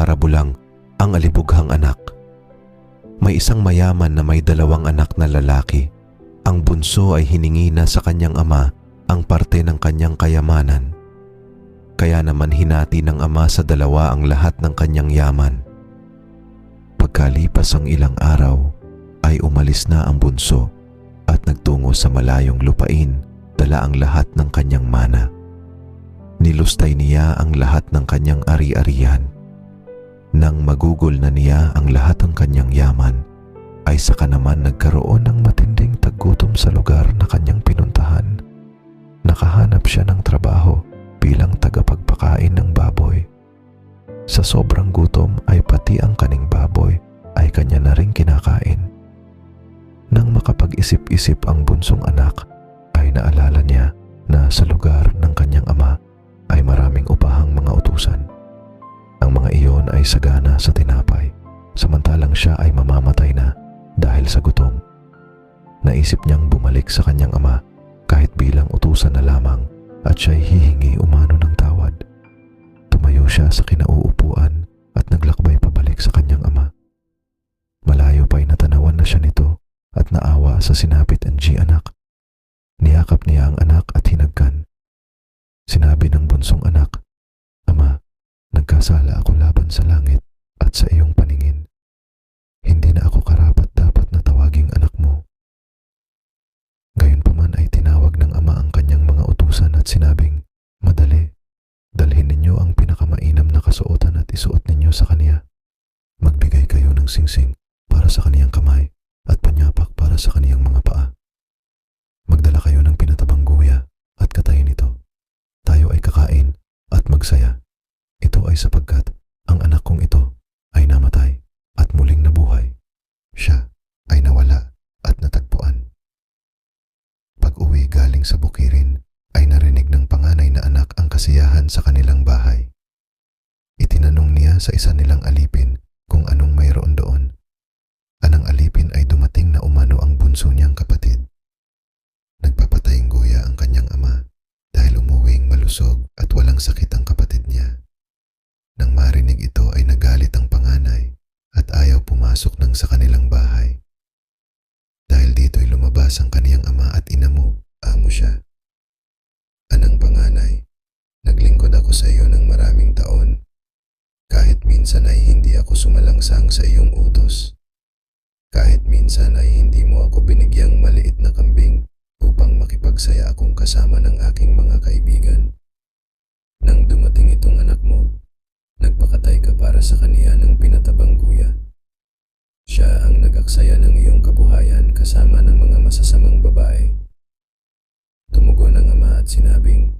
parabulang ang alipughang anak. May isang mayaman na may dalawang anak na lalaki. Ang bunso ay hiningi na sa kanyang ama ang parte ng kanyang kayamanan. Kaya naman hinati ng ama sa dalawa ang lahat ng kanyang yaman. Pagkalipas ang ilang araw, ay umalis na ang bunso at nagtungo sa malayong lupain dala ang lahat ng kanyang mana. Nilustay niya ang lahat ng kanyang ari-arian. Nang magugol na niya ang lahat ng kanyang yaman, ay saka naman nagkaroon ng matinding taggutom sa lugar na kanyang pinuntahan. Nakahanap siya ng trabaho bilang tagapagpakain ng baboy. Sa sobrang gutom ay pati ang kaning baboy ay kanya na rin kinakain. Nang makapag-isip-isip ang bunsong anak, ay naalala niya na sa lugar ng kanyang ama ay maraming ay sagana sa tinapay, samantalang siya ay mamamatay na dahil sa gutom. Naisip niyang bumalik sa kanyang ama kahit bilang utusan na lamang at siya'y hihingi umano ng tawad. Tumayo siya sa kinauupuan at naglakbay pabalik sa kanyang ama. Malayo pa'y natanawan na siya nito at naawa sa sinapit ang G anak. Niyakap niya ang anak at hinagkan. Sinabi ng bunsong anak, nagkasala ako laban sa langit at sa iyong paningin. Hindi na ako karapat dapat na tawaging anak mo. Gayunpaman ay tinawag ng ama ang kanyang mga utusan at sinabing, Madali, dalhin ninyo ang pinakamainam na kasuotan at isuot ninyo sa kaniya. Magbigay kayo ng singsing para sa kaniyang kamay at panyapak para sa kaniyang mga paa. Magdala kayo ng pinatabang guya at katayin ito. Tayo ay kakain at magsaya. Ito ay sapagkat ang anak kong ito ay namatay at muling nabuhay. Siya ay nawala at natagpuan. Pag-uwi galing sa bukirin ay narinig ng panganay na anak ang kasiyahan sa kanilang bahay. Itinanong niya sa isa nilang alipin ayaw pumasok ng sa kanilang bahay. Dahil dito'y lumabas ang kaniyang ama at ina mo, amo siya. Anang panganay, naglingkod ako sa iyo ng maraming taon. Kahit minsan ay hindi ako sumalangsang sa iyong utos. Kahit minsan ay hindi mo ako binigyang maliit na kambing upang makipagsaya akong kasama ng aking mga kaibigan. Nagaksaya ng iyong kabuhayan kasama ng mga masasamang babae. Tumugon ang ama at sinabing,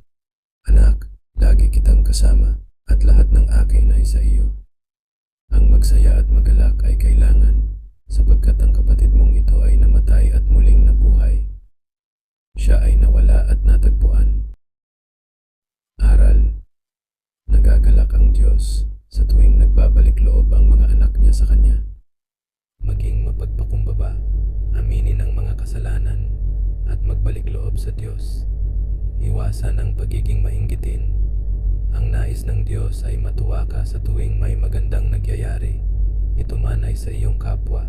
Anak, lagi kitang kasama at lahat ng akin ay sa iyo. Ang magsaya at magalak ay kailangan sapagkat ang kapatid mong ito ay namatay at muling nabuhay. Siya ay nawala at natagpuan. Aral, nagagalak ang Diyos sa tuwing nagbabalik loob ang mga anak niya sa Kanya maging mapagpakumbaba, aminin ang mga kasalanan, at magbalik loob sa Diyos. Iwasan ang pagiging mainggitin. Ang nais ng Diyos ay matuwa ka sa tuwing may magandang nagyayari. Ito man ay sa iyong kapwa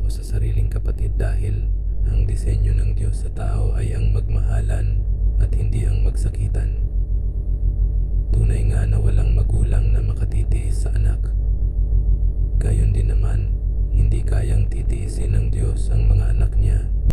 o sa sariling kapatid dahil ang disenyo ng Diyos sa tao ay ang magmahalan at hindi ang magsakitan. Tunay nga na walang magulang